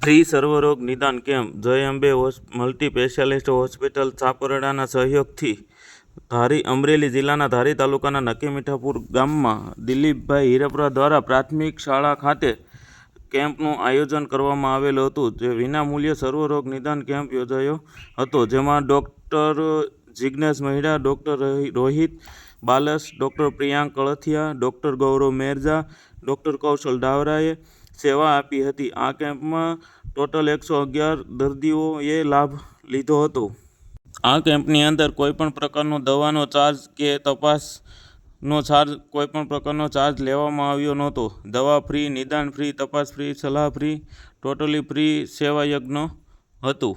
Free સર્વરોગ નિદાન camp Jay Ambe multi specialist hospital છાપરડાના સહયોગથી ધારી, અમરેલી જિલ્લાના ધારી તાલુકાના નકી મીઠાપુર ગામમાં દિલીપભાઈ હિરપરા દ્વારા પ્રાથમિક શાળા ખાતે કેમ્પનું આયોજન કરવામાં આવેલું હતું, જે વિનામૂલ્યે સર્વરોગ નિદાન કેમ્પ યોજાયો હતો, જેમાં doctor Jignesh Mahida, doctor Rohit Balas, doctor Priyank Kalthiya, doctor Gaurav Merja, doctor Kaushal ડાવરાએ સેવા આપી હતી. આ કેમ્પમાં ટોટલ એકસો અગિયાર દર્દીઓએ લાભ લીધો હતો. આ કેમ્પની અંદર કોઈપણ પ્રકારનો દવાનો ચાર્જ કે તપાસનો ચાર્જ, કોઈપણ પ્રકારનો ચાર્જ લેવામાં આવ્યો નહોતો. દવા ફ્રી, નિદાન ફ્રી, તપાસ ફ્રી, સલાહ ફ્રી, ટોટલી ફ્રી સેવા યજ્ઞ હતું.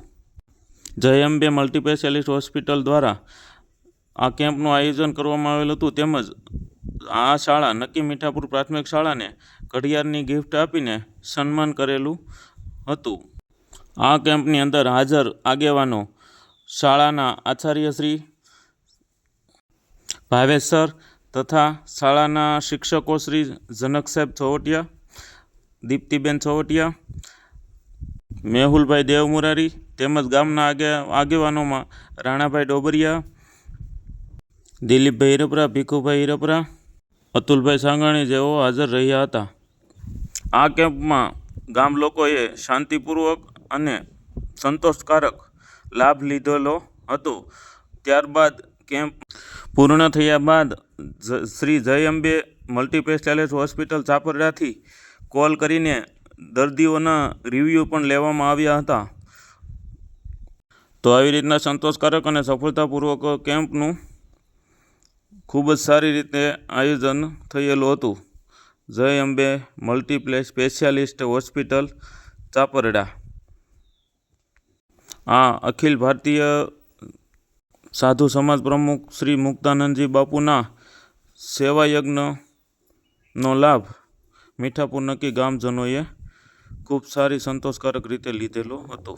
જય અંબે મલ્ટિસ્પેશિયાલિસ્ટ હોસ્પિટલ દ્વારા આ કેમ્પનું આયોજન કરવામાં આવેલું હતું. તેમજ આ શાળા નક્કી મીઠાપુર પ્રાથમિક શાળાને ઘડિયાળની ગિફ્ટ આપીને સન્માન કરેલું હતું. આ કેમ્પની અંદર હાજર આગેવાનો શાળાના આચાર્ય શ્રી ભાવેશ સર તથા શાળાના શિક્ષકો શ્રી જનક સાહેબ છોવટિયા, દીપ્તિબેન છોવટિયા, મેહુલભાઈ દેવમુરારી તેમજ ગામના આગે આગેવાનોમાં રાણાભાઈ ડોબરિયા, દિલીપભાઈ હિરપરા, ભીખુભાઈ હિરપરા અતુલભાઈ સાંગાણી જેઓ હાજર રહ્યા હતા. આ કેમ્પમાં ગામ લોકોએ શાંતિપૂર્વક અને સંતોષકારક લાભ લીધેલો હતો. ત્યારબાદ કેમ્પ પૂર્ણ થયા બાદ Shri Jay Ambe multi specialist hospital ચાપરડાથી call કરીને દર્દીઓના રિવ્યૂ પણ લેવામાં આવ્યા હતા. તો આવી રીતના સંતોષકારક અને સફળતાપૂર્વક કેમ્પનું ખૂબ જ સારી રીતે આયોજન થયેલું હતું. Jay Ambe multiple specialist hospital, Chaparda. આ અખિલ ભારતીય સાધુ સમાજ પ્રમુખ શ્રી મુક્તાનંદજી બાપુના સેવાયજ્ઞનો લાભ મીઠાપુર નક્કી ગામજનોએ ખૂબ સારી સંતોષકારક રીતે લીધેલો હતો.